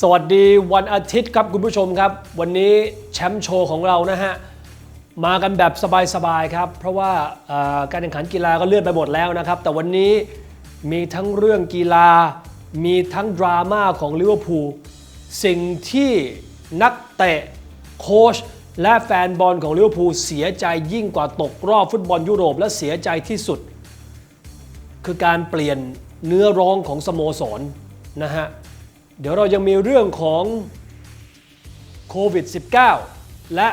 สวัสดีวันอาทิตย์ครับคุณผู้ชมครับ วันนี้แชมป์โชว์ของเรานะฮะ มากันแบบสบายๆครับ เพราะว่าเอ่อการแข่งขันกีฬาก็เลื่อนไปหมดแล้วนะครับ แต่วันนี้มีทั้งเรื่องกีฬา มีทั้งดราม่าของลิเวอร์พูลสิ่งที่นักเตะโค้ชและแฟนบอลของลิเวอร์พูลเสียใจยิ่งกว่าตกรอบฟุตบอลยุโรปและเสียใจที่สุด คือการเปลี่ยนเนื้อร้องของสโมสรนะฮะ เดี๋ยวเรายังมีเรื่องของโควิด -19 และ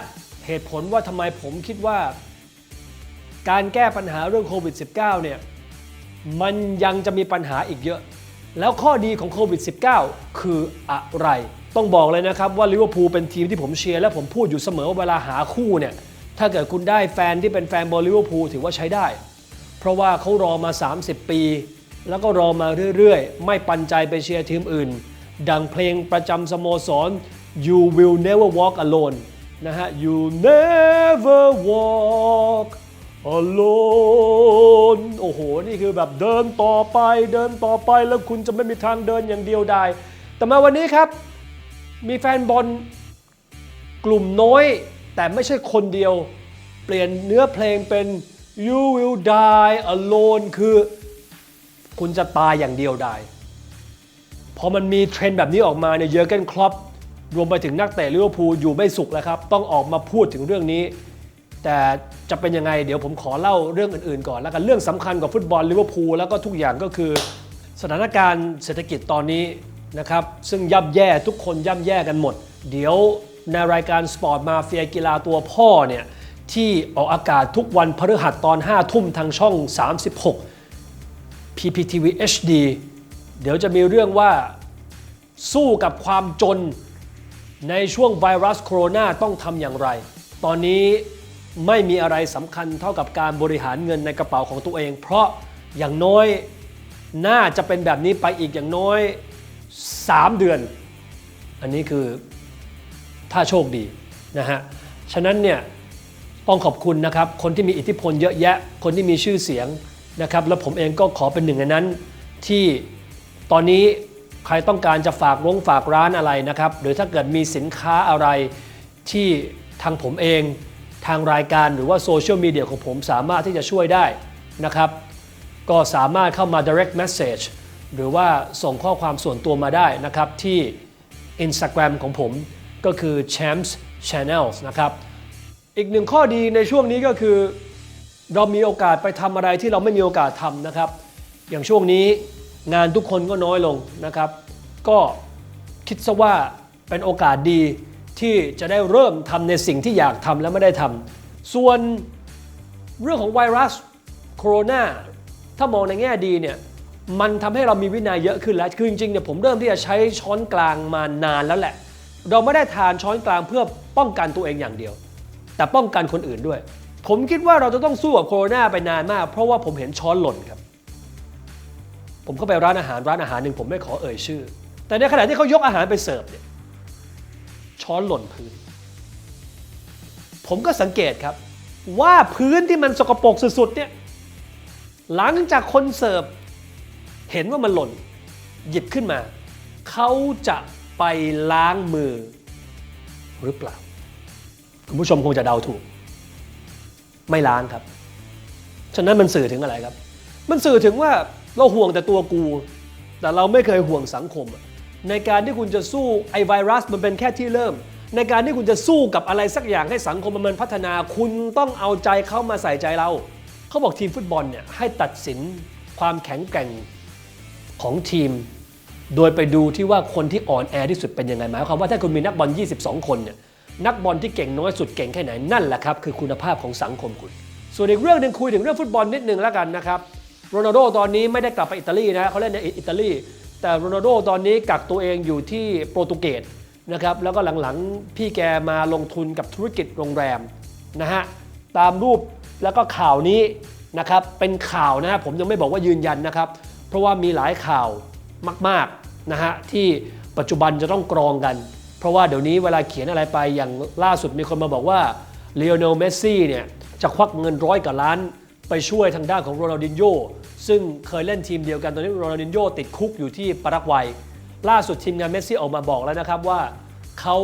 เหตุผลว่าทำไมผมคิดว่า การแก้ปัญหาเรื่องโควิด -19 เนี่ยมันยังจะมีปัญหาอีกเยอะ แล้วข้อดีของโควิด -19 คืออะไร ต้องบอกเลยนะครับว่าลิเวอร์พูลเป็นทีมที่ผมเชียร์และผมพูดอยู่เสมอว่าเวลาหาคู่เนี่ยถ้าเกิดคุณได้แฟนที่เป็นแฟนบอลลิเวอร์พูลถือว่าใช้ได้ เพราะว่าเขารอมา 30 ปี แล้วก็รอมาเรื่อยๆ ไม่ปันใจไปเชียร์ทีมอื่น ดังเพลงประจำสโมสร You will never walk alone นะฮะ You never walk alone โอ้โห นี่คือแบบเดินต่อไปเดินต่อไปแล้วคุณจะไม่มีทางเดินอย่างเดียวได้ แต่มาวันนี้ครับ มีแฟนบอลกลุ่มน้อย แต่ไม่ใช่คนเดียว เปลี่ยนเนื้อเพลงเป็น you will die alone คือ คุณจะตายอย่างเดียวได้ พอมันมีเทรนด์แบบนี้ออกมาเนี่ยเยอร์เกนคลอปรวมไปถึงนักเตะลิเวอร์พูลอยู่ไม่สุขแล้วครับ ต้องออกมาพูดถึงเรื่องนี้ แต่จะเป็นยังไง เดี๋ยวผมขอเล่าเรื่องอื่นๆก่อนแล้วกันเรื่องสำคัญกับฟุตบอลลิเวอร์พูลแล้วก็ทุกอย่างก็คือ สถานการณ์เศรษฐกิจตอนนี้นะครับซึ่งย่ำแย่ทุกคนย่ำแย่กันหมด เดี๋ยวในรายการสปอร์ตมาเฟียกีฬาตัวพ่อเนี่ยที่ออกอากาศทุกวันพฤหัสตอน 5 ทุ่มทางช่อง 36 PPTV HD เดี๋ยวจะมีเรื่องว่าสู้กับความจนในช่วงไวรัสโคโรนาต้องทำอย่างไร ตอนนี้ไม่มีอะไรสำคัญเท่ากับการบริหารเงินในกระเป๋าของตัวเอง เพราะอย่างน้อยน่าจะเป็นแบบนี้ไปอีกอย่างน้อย 3 เดือน อันนี้คือถ้าโชคดีนะฮะ ฉะนั้นเนี่ยต้องขอบคุณนะครับคนที่มีอิทธิพลเยอะแยะ คนที่มีชื่อเสียงนะครับ แล้วผมเองก็ขอเป็นหนึ่งในนั้นที่ ตอนนี้ใครต้องการจะฝากวงฝากร้านอะไรนะครับ หรือถ้าเกิดมีสินค้าอะไรที่ทางผมเอง ทางรายการหรือว่าโซเชียลมีเดียของผมสามารถที่จะช่วยได้นะครับ ก็สามารถเข้ามา direct message หรือว่าส่งข้อความส่วนตัวมาได้นะครับที่ Instagram ของผมก็คือ champs channels นะครับ อีกหนึ่งข้อดีในช่วงนี้ก็คือ เรามีโอกาสไปทำอะไรที่เราไม่มีโอกาสทำนะครับ อย่างช่วงนี้ งานทุกคนก็น้อยลงนะครับ ก็คิดซะว่าเป็นโอกาสดีที่จะได้เริ่มทำในสิ่งที่อยากทำและไม่ได้ทำส่วนเรื่องของไวรัสโคโรนาถ้ามองในแง่ดีเนี่ยมันทำให้เรามีวินัยเยอะขึ้นแล้ว คือจริงๆเนี่ยผมเริ่มที่จะใช้ช้อนกลางมานานแล้วแหละ เราไม่ได้ทานช้อนกลางเพื่อป้องกันตัวเองอย่างเดียว แต่ป้องกันคนอื่นด้วย ผมคิดว่าเราจะต้องสู้กับโคโรนาไปนานมาก เพราะว่าผมเห็นช้อนหล่นครับ ผมเข้าไปร้านอาหารร้านอาหารหนึ่งผมไม่ขอเอ่ยชื่อ แต่ในขณะที่เขายกอาหารไปเสิร์ฟเนี่ยช้อนหล่นพื้น ผมก็สังเกตครับ ว่าพื้นที่มันสกปรกสุดๆเนี่ยหลังจากคนเสิร์ฟเห็นว่ามันหล่น หยิบขึ้นมา เขาจะไปล้างมือ หรือเปล่า คุณผู้ชมคงจะเดาถูก ไม่ล้างครับ ฉะนั้นมันสื่อถึงอะไรครับ มันสื่อถึงว่า เราห่วงแต่ตัวกู แต่เราไม่เคยห่วงสังคม ในการที่คุณจะสู้ไอไวรัสมันเป็นแค่ที่เริ่ม ในการที่คุณจะสู้กับอะไรสักอย่างให้สังคมมันพัฒนา คุณต้องเอาใจเข้ามาใส่ใจเรา เขาบอกทีมฟุตบอลเนี่ยให้ตัดสินความแข็งแกร่งของทีม โดยไปดูที่ว่าคนที่อ่อนแอที่สุดเป็นยังไงหมายความว่าถ้าคุณมีนักบอล 22 คนเนี่ยนักบอลที่เก่งน้อยสุดเก่งแค่ไหนนั่นแหละครับคือคุณภาพของสังคมคุณ ส่วนอีกเรื่องหนึ่งคุยถึงเรื่องฟุตบอลนิดนึงแล้วกันนะครับ โรนัลโดตอนนี้ไม่ได้กลับไปอิตาลีนะเขาเล่นในอิตาลี แต่โรนัลโดตอนนี้กักตัวเองอยู่ที่โปรตุเกสนะครับแล้วก็หลังๆพี่แกมาลงทุนกับธุรกิจโรงแรมนะฮะตามรูปแล้วก็ข่าวนี้นะครับเป็นข่าวนะฮะผมยังไม่บอกว่ายืนยันนะครับ เพราะว่ามีหลายข่าวมากๆนะฮะที่ปัจจุบันจะต้องกรองกัน เพราะว่าเดี๋ยวนี้เวลาเขียนอะไรไปอย่างล่าสุดมีคนมาบอกว่าเลโอนลเมสซี่เนี่ยจะควักเงินร้อยกว่าล้าน ไปช่วยทางด้านของโรนัลดินโญซึ่งเคยเล่นทีมเดียวกัน ตอนนี้โรนัลดินโญติดคุกอยู่ที่ปารากวัย ล่าสุดทีมงานเมสซี่ออกมาบอกแล้วนะครับว่าเขา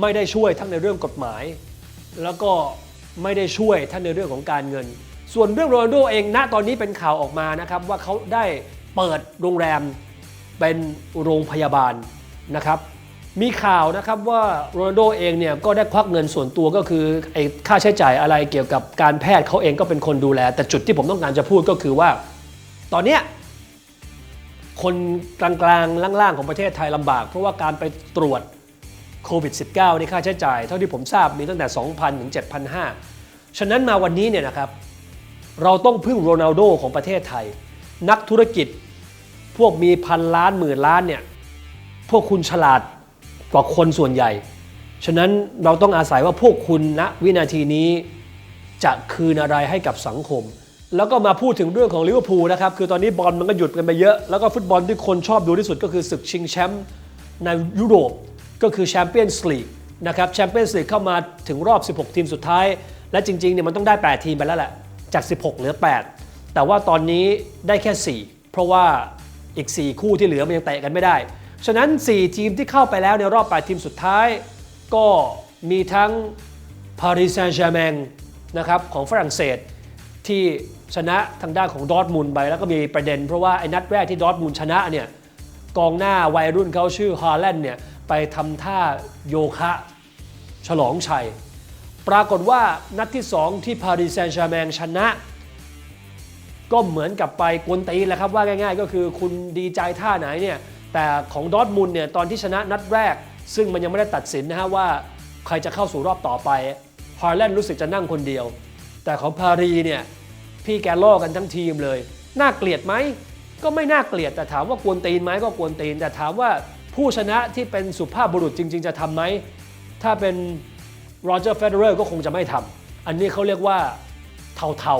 ไม่ได้ช่วยทั้งในเรื่องกฎหมาย แล้วก็ไม่ได้ช่วยทั้งในเรื่องของการเงิน ส่วนเรื่องโรนัลโดเองณตอนนี้เป็นข่าวออกมานะครับว่าเขาได้เปิดโรงแรมเป็นโรงพยาบาลนะครับ มีข่าวนะครับว่าโรนัลโดเองเนี่ยก็ได้ควักเงินส่วนตัวก็คือไอ้ค่าใช้จ่ายอะไรเกี่ยวกับการแพทย์เขาเองก็เป็นคนดูแล แต่จุดที่ผมต้องการจะพูดก็คือว่า ตอนเนี้ยคนกลางๆล่างๆของประเทศไทยลำบาก เพราะว่าการไปตรวจโควิด -19 นี่ค่าใช้จ่าย เท่าที่ผมทราบมีตั้งแต่ 2,000 ถึง 7,500 ฉะนั้นมาวันนี้เนี่ยนะครับ เราต้องพึ่งโรนัลโดของประเทศไทย นักธุรกิจพวกมีพันล้านหมื่นล้านเนี่ยพวกคุณฉลาด กว่าคนส่วนใหญ่ ฉะนั้นเราต้องอาศัยว่าพวกคุณณวินาทีนี้จะคืนอะไรให้กับสังคม แล้วก็มาพูดถึงเรื่องของลิเวอร์พูลนะครับ คือตอนนี้บอลมันก็หยุดกันไปเยอะ แล้วก็ฟุตบอลที่คนชอบดูที่สุดก็คือศึกชิงแชมป์ในยุโรปก็คือแชมเปี้ยนส์ลีกนะครับแชมเปี้ยนส์ลีกเข้ามาถึงรอบ 16 ทีมสุดท้าย และจริงๆเนี่ยมันต้องได้ 8 ทีมไปแล้วแหละ จาก 16 เหลือ 8 แต่ว่าตอนนี้ได้แค่ 4 เพราะว่าอีก 4 คู่ที่เหลือมันยังเตะกันไม่ได้ ฉะนั้น 4 ทีมที่เข้าไปแล้วในรอบ8ทีมสุดท้าย ก็มีทั้ง Paris Saint-Germain นะครับของฝรั่งเศสที่ชนะทางด้านของดอทมุนด์ไปแล้วก็มีประเด็น เพราะว่าไอ้นัดแรกที่ดอทมุนด์ชนะเนี่ยกองหน้าวัยรุ่นเขาชื่อฮาแลนด์เนี่ยไปทำท่าโยคะฉลองชัย ปรากฏว่านัดที่ 2 ที่ปารีสแซงต์แชร์แมงชนะ ก็เหมือนกับไปกวนตีนแหละครับว่าง่าย ๆ ก็คือคุณดีใจท่าไหนเนี่ย แต่ของดอทมุนด์เนี่ยตอนที่ชนะนัดแรก ซึ่งมันยังไม่ได้ตัดสินนะฮะว่าใครจะเข้าสู่รอบต่อไปฮาร์แลนด์รู้สึกจะนั่งคนเดียว แต่ของปารีเนี่ยพี่แกล่อกันทั้งทีมเลย น่าเกลียดไหมก็ไม่น่าเกลียดแต่ถามว่ากวนตีนไหมก็กวนตีน แต่ถามว่าผู้ชนะที่เป็นสุภาพบุรุษจริง ๆ จะทำไหมถ้าเป็นโรเจอร์เฟเดอร์ก็คงจะไม่ทำอันนี้เขาเรียกว่าเทา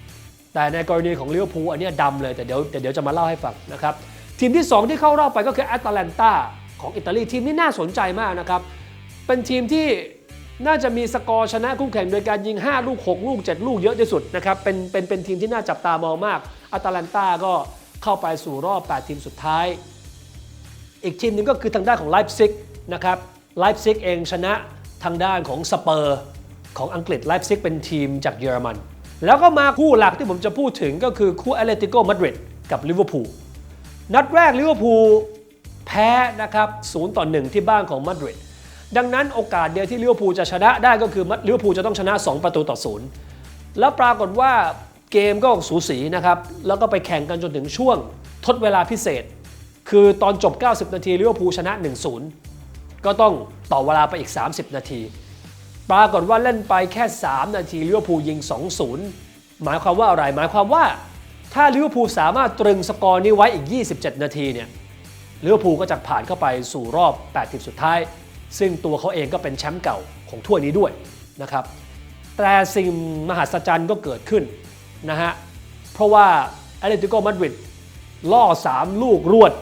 ๆแต่ในกรณีของลิเวอร์พูลอันนี้ดำเลยแต่เดี๋ยวแต่เดี๋ยวจะมาเล่าให้ฟังนะครับ ทีมที่ 2 ที่เข้ารอบไปก็คือแอตแลนตาของอิตาลีทีมนี้น่าสนใจมากนะครับ เป็นทีมที่น่าจะมีสกอร์ชนะคู่แข่งโดยการยิง 5 ลูก 6 ลูก 7 ลูกเยอะที่สุดนะครับเป็นเป็นเป็นทีมที่น่าจับตามองมากอัตแลนตาก็เข้าไปสู่รอบ 8 ทีมสุดท้าย อีกทีมหนึงก็คือทางด้านของไลฟ์ซิกนะครับไลฟ์ซิกเองชนะทางด้านของสเปอร์ของอังกฤษไลฟ์ซิกเป็นทีมจากเยอรมัน แล้วก็มาคู่หลักที่ผมจะพูดถึงก็คือคู่แอตเลติโกมาดริดกับลิเวอร์พูล นัดแรกลิเวอร์พูลแพ้นะครับ0ต่อ1ที่บ้านของมาดริดดังนั้นโอกาสเดียวที่ลิเวอร์พูลจะชนะได้ก็คือลิเวอร์พูลจะต้องชนะ 2 ประตูต่อศูนย์แล้วปรากฏว่าเกมก็สูสีนะครับแล้วก็ไปแข่งกันจนถึงช่วงทดเวลาพิเศษ คือตอนจบ 90 นาทีลิเวอร์พูลชนะ 1-0 ก็ต้องต่อเวลาไปอีก 30 นาที ปรากฏว่าเล่นไปแค่ 3 นาทีลิเวอร์พูลยิง 2-0 หมายความว่าอะไรหมายความว่า ถ้าลิเวอร์พูลสามารถตรึงสกอร์นี้ไว้อีก 27 นาทีเนี่ยลิเวอร์พูลก็จะผ่านเข้าไปสู่รอบ8ทีมสุดท้าย ซึ่งตัวเขาเองก็เป็นแชมป์เก่าของถ้วยนี้ด้วยนะครับ แต่สิ่งมหัศจรรย์ก็เกิดขึ้นนะฮะ เพราะว่าแอตเลติโกมาดริดล่อ 3 ลูกรวด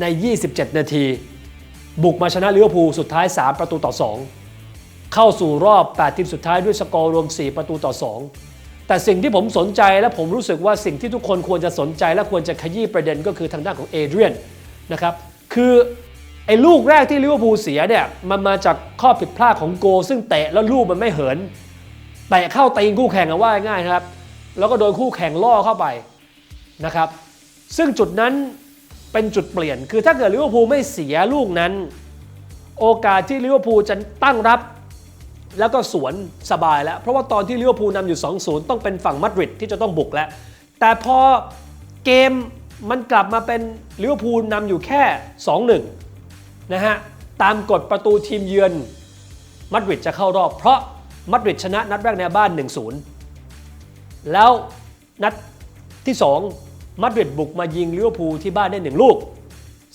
ใน 27 นาที บุกมาชนะลิเวอร์พูลสุดท้าย 3 ประตูต่อ 2 เข้าสู่รอบ 8 ทีมสุดท้ายด้วยสกอร์รวม 4 ประตูต่อ 2 แต่สิ่งที่ผมสนใจและผมรู้สึกว่าสิ่งที่ทุกคนควรจะสนใจ และควรจะขยี้ประเด็นก็คือทางด้านของเอเดรียนนะครับคือไอ้ลูกแรกที่ลิเวอร์พูลเสียเนี่ยมันมาจากข้อผิดพลาดของโก ซึ่งเตะแล้วลูกมันไม่เหินเตะเข้าตีนคู่แข่งอะว่าง่ายนะครับ แล้วก็โดนคู่แข่งล่อเข้าไปนะครับ ซึ่งจุดนั้นเป็นจุดเปลี่ยน คือถ้าเกิดลิเวอร์พูลไม่เสียลูกนั้น โอกาสที่ลิเวอร์พูลจะตั้งรับ แล้วก็สวนสบายแล้ว เพราะว่าตอนที่ลิเวอร์พูลนำอยู่ 2-0 ต้องเป็นฝั่งมาดริดที่จะต้องบุกแล้ว แต่พอเกมมันกลับมาเป็นลิเวอร์พูลนำอยู่แค่ 2-1 นะฮะ ตามกฎประตูทีมเยือนมาดริดจะเข้ารอบ เพราะมาดริดชนะนัดแรกในบ้าน 1-0 แล้วนัดที่ 2มาดริดบุกมายิงลิเวอร์พูลที่บ้านได้หนึ่งลูก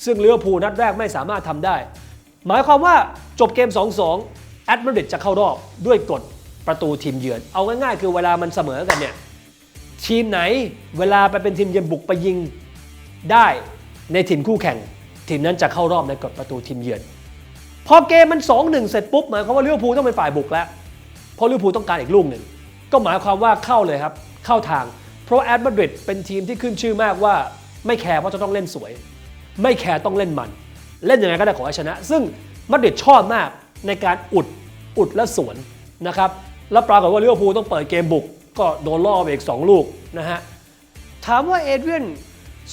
ซึ่งลิเวอร์พูลนัดแรกไม่สามารถทำได้ หมายความว่าจบเกม 2-2 แอตมาดริดจะเข้ารอบด้วยกฎประตูทีมเยือน เอาง่ายๆคือเวลามันเสมอกันเนี่ยทีมไหนเวลาไปเป็นทีมเยือนบุกไปยิงได้ในถิ่นคู่แข่ง ทีมนั้นจะเข้ารอบในกฎประตูทีมเยือนพอเกมมัน 2-1 เสร็จปุ๊บหมายความว่าลิเวอร์พูลต้องเป็นฝ่ายบุกแล้วเพราะลิเวอร์พูลต้องการอีกลูกหนึ่งก็หมายความว่าเข้าเลยครับเข้าทาง เพราะแอตมาดริดเป็นทีมที่ขึ้นชื่อมากว่าไม่แคร์ว่าจะต้องเล่นสวย ไม่แคร์ต้องเล่นมัน เล่นยังไงก็ได้ขอให้ชนะ ซึ่งมาดริดชอบมากในการอุด อุดและสวนนะครับแล้วปรากฏว่าลิเวอร์พูลต้องเปิดเกมบุก ก็โดนล่อไปอีก 2 ลูกนะฮะถามว่าเอเดรียน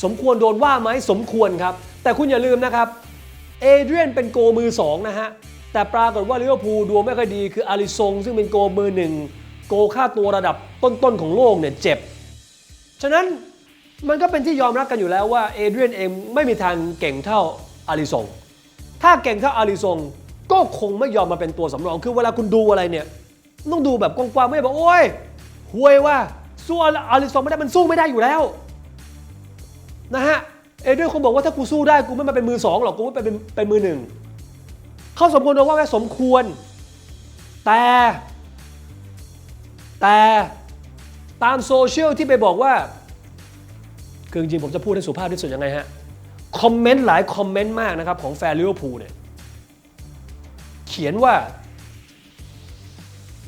สมควรโดนว่าไหมสมควรครับ แต่คุณอย่าลืมนะครับเอเดรียนเป็นโกมือสองนะฮะ แต่ปรากฏว่าลิเวอร์พูลดวงไม่ค่อยดีคืออาริซงซึ่งเป็นโกมือหนึ่งโกค่าตัวระดับต้นๆของโลกเนี่ยเจ็บ ฉะนั้นมันก็เป็นที่ยอมรับกันอยู่แล้วว่าเอเดรียนเองไม่มีทางเก่งเท่าอาริซงถ้าเก่งเท่าอาริซง ก็คงไม่ยอมมาเป็นตัวสำรอง คือเวลาคุณดูอะไรเนี่ย ต้องดูแบบกว้างๆ ไม่ใช่บอกโอ้ยห่วยว่าสู้อาริซงไม่ได้มันสู้ไม่ได้อยู่แล้ว นะฮะ เอเดรียนคงบอกว่าถ้ากูสู้ได้กูไม่มาเป็นมือสองหรอกกูไม่เป็นเป็นมือหนึ่งเขาสมควรโดนว่าแค่สมควร แต่ แต่ตามโซเชียลที่ไปบอกว่า คือจริงๆผมจะพูดให้สุภาพที่สุดยังไงฮะ คอมเมนต์หลายคอมเมนต์มากนะครับ ของแฟนลิเวอร์พูลเนี่ย ขียนว่า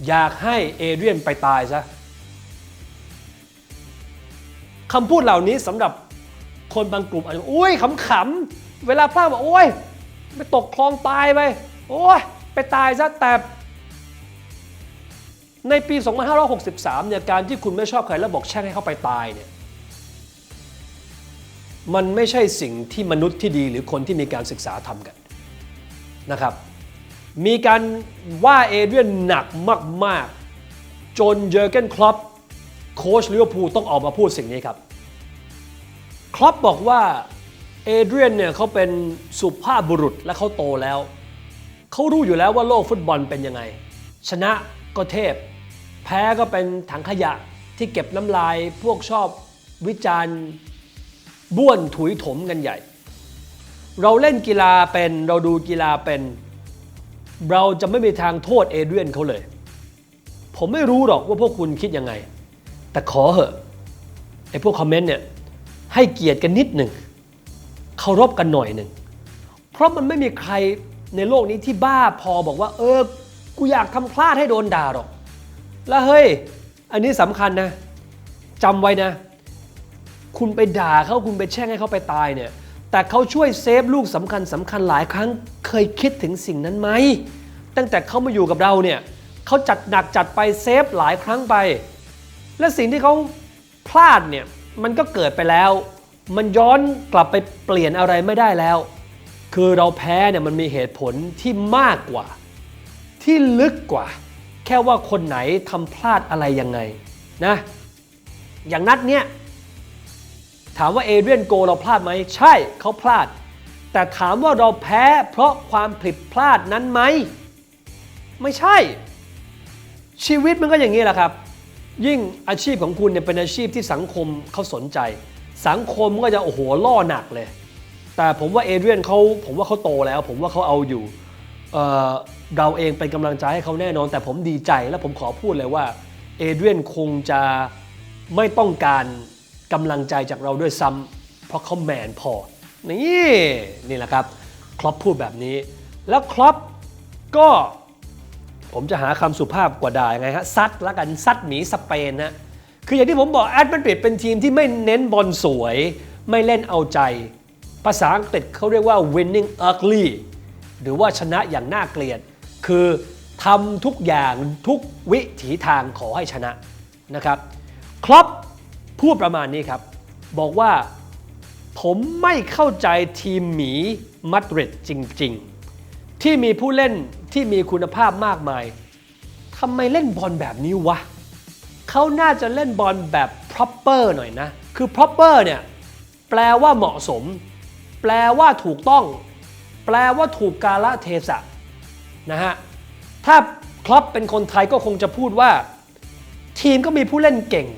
อยากให้เอเดรียนไปตายซะคำพูดเหล่านี้สำหรับคนบางกลุ่มอาจจะอุ้ยขำๆ เวลาพลาดบอกโอ้ยไปตกคลองตายไป โอ้ยไปตายซะแต่ ในปี 2563 เนี่ยการที่คุณไม่ชอบใครแล้วบอกแช่งให้เขาไปตายเนี่ยมันไม่ใช่สิ่งที่มนุษย์ที่ดีหรือคนที่มีการศึกษาทำกันนะครับ มีการว่าเอเดรียนหนักมาก ๆ จนเยอร์เกนคลอปโค้ชลิเวอร์พูลต้องออกมาพูดสิ่งนี้ครับ คลอปบอกว่าเอเดรียนเนี่ยเขาเป็นสุภาพบุรุษและเขาโตแล้ว เขารู้อยู่แล้วว่าโลกฟุตบอลเป็นยังไง ชนะก็เทพ แพ้ก็เป็นถังขยะที่เก็บน้ำลายพวกชอบวิจารณ์บ้วนถุยถมกันใหญ่ เราเล่นกีฬาเป็นเราดูกีฬาเป็น เราจะไม่มีทางโทษเอเดรียนเขาเลย ผมไม่รู้หรอกว่าพวกคุณคิดยังไง แต่ขอเหอะไอ้พวกคอมเมนต์เนี่ยให้เกียรติกันนิดหนึ่งเคารพกันหน่อยหนึ่งเพราะมันไม่มีใครในโลกนี้ที่บ้าพอบอกว่า เออ กูอยากทำพลาดให้โดนด่าหรอก แล้วเฮ้ย อันนี้สำคัญนะจำไว้นะ คุณไปด่าเขาคุณไปแช่งให้เขาไปตายเนี่ย แต่เขาช่วยเซฟลูกสำคัญสำคัญหลายครั้งเคยคิดถึงสิ่งนั้นไหม ตั้งแต่เขามาอยู่กับเราเนี่ยเขาจัดหนักจัดไปเซฟหลายครั้งไป และสิ่งที่เขาพลาดเนี่ยมันก็เกิดไปแล้ว มันย้อนกลับไปเปลี่ยนอะไรไม่ได้แล้ว คือเราแพ้เนี่ยมันมีเหตุผลที่มากกว่า ที่ลึกกว่า แค่ว่าคนไหนทำพลาดอะไรยังไงนะอย่างนัดเนี้ย ถามว่าเอเดรียนโกเราพลาดไหมใช่เขาพลาด แต่ถามว่าเราแพ้เพราะความผิดพลาดนั้นไหม ไม่ใช่ ชีวิตมันก็อย่างนี้แหละครับ ยิ่งอาชีพของคุณเนี่ยเป็นอาชีพที่สังคมเขาสนใจ สังคมก็จะโอ้โหล่อหนักเลย แต่ผมว่าเอเดรียนเขาผมว่าเขาโตแล้ว ผมว่าเขาเอาอยู่เเราเองเป็นกำลังใจให้เขาแน่นอน แต่ผมดีใจและผมขอพูดเลยว่าเอเดรียนคงจะไม่ต้องการ กำลังใจจากเราด้วยซ้ำเพราะเขาแมนพอ นี่นี่แหละครับครอปพูดแบบนี้ แล้วครอปก็ ผมจะหาคำสุภาพกว่าด่ายังไงฮะซัดละกันซัดหมีสเปนนะคืออย่างที่ผมบอกแอดมาดริดเป็นทีมที่ไม่เน้นบอลสวย ไม่เล่นเอาใจ ภาษาอังกฤษเขาเรียกว่า winning ugly หรือว่าชนะอย่างน่าเกลียด คือทำทุกอย่างทุกวิถีทางขอให้ชนะนะครับ ครอป พูดประมาณนี้ครับ บอกว่าผมไม่เข้าใจทีมหมีมาดริดจริง ๆ ที่มีผู้เล่นที่มีคุณภาพมากมายทำไมเล่นบอลแบบนี้วะเขาน่าจะเล่นบอลแบบ proper หน่อยนะ คือ proper เนี่ยแปลว่าเหมาะสม แปลว่าถูกต้อง แปลว่าถูกกาลเทศะนะฮะ ถ้าครอปเป็นคนไทยก็คงจะพูดว่า ทีมก็มีผู้เล่นเก่ง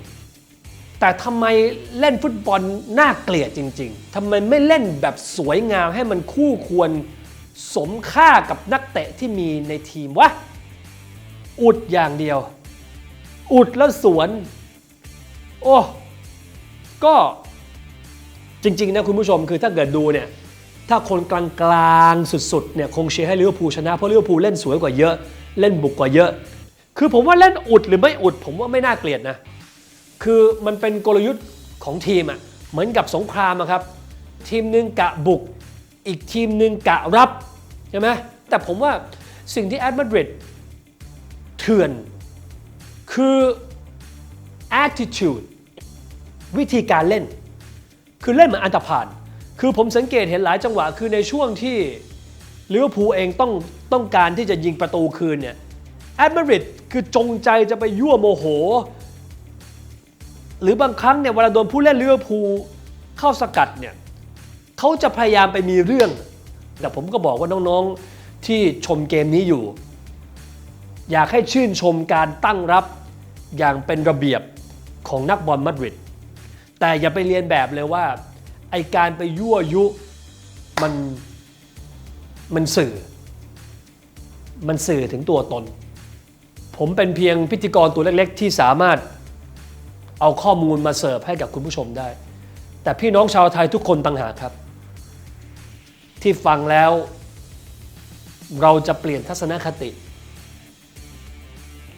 แต่ทำไมเล่นฟุตบอลน่าเกลียดจริง ๆทำไมไม่เล่นแบบสวยงามให้มันคู่ควรสมค่ากับนักเตะที่มีในทีมวะ อุดอย่างเดียว อุดแล้วสวน โอ้ก็จริง ๆ นะคุณผู้ชมคือถ้าเกิดดูเนี่ย ถ้าคนกลางๆสุดๆเนี่ยคงเชียร์ให้ลิเวอร์พูลชนะ เพราะลิเวอร์พูลเล่นสวยกว่าเยอะ เล่นบุกกว่าเยอะ คือผมว่าเล่นอุดหรือไม่อุด ผมว่าไม่น่าเกลียดนะ คือมันเป็นกลยุทธ์ของทีมอะ่ะเหมือนกับสงครามอะครับ ทีมหนึ่งกะบุก อีกทีมหนึ่งกะรับใช่ไหมแต่ผมว่าสิ่งที่แอตมาดริดเถื่อน คือ attitude วิธีการเล่น คือเล่นเหมือนอันตรพาน คือผมสังเกตเห็นหลายจังหวะ คือในช่วงที่ลิเวอร์พูลเองต้องต้องการที่จะยิงประตูคืนเนี่ยแอดมาดริดคือจงใจจะไปยั่วโมโห หรือบางครั้งเนี่ยเวลาโดนผู้เล่นลิเวอร์พูลเข้าสกัดเนี่ยเขาจะพยายามไปมีเรื่อง แต่ผมก็บอกว่าน้องๆที่ชมเกมนี้อยู่ อยากให้ชื่นชมการตั้งรับอย่างเป็นระเบียบของนักบอลมาดริดแต่อย่าไปเรียนแบบเลยว่าไอการไปยั่วยุมันมันสื่อ มันสื่อถึงตัวตน ผมเป็นเพียงพิธีกรตัวเล็กๆ ที่สามารถ เอาข้อมูลมาเสิร์ฟให้กับคุณผู้ชมได้ แต่พี่น้องชาวไทยทุกคนต่างหากครับ ที่ฟังแล้ว เราจะเปลี่ยนทัศนคติ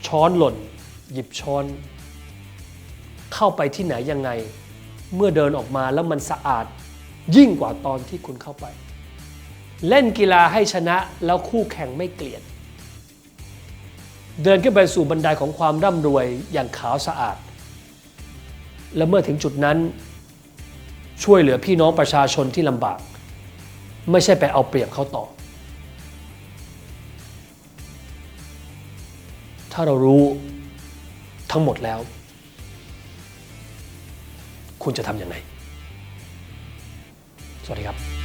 ช้อนหล่น หยิบช้อน เข้าไปที่ไหนยังไง เมื่อเดินออกมาแล้วมันสะอาดยิ่งกว่าตอนที่คุณเข้าไป เล่นกีฬาให้ชนะแล้วคู่แข่งไม่เกลียด เดินขึ้นไปสู่บันไดของความร่ำรวยอย่างขาวสะอาด และเมื่อถึงจุดนั้น ช่วยเหลือพี่น้องประชาชนที่ลำบาก ไม่ใช่ไปเอาเปรียบเขาต่อ ถ้าเรารู้ทั้งหมดแล้ว คุณจะทำยังไงสวัสดีครับ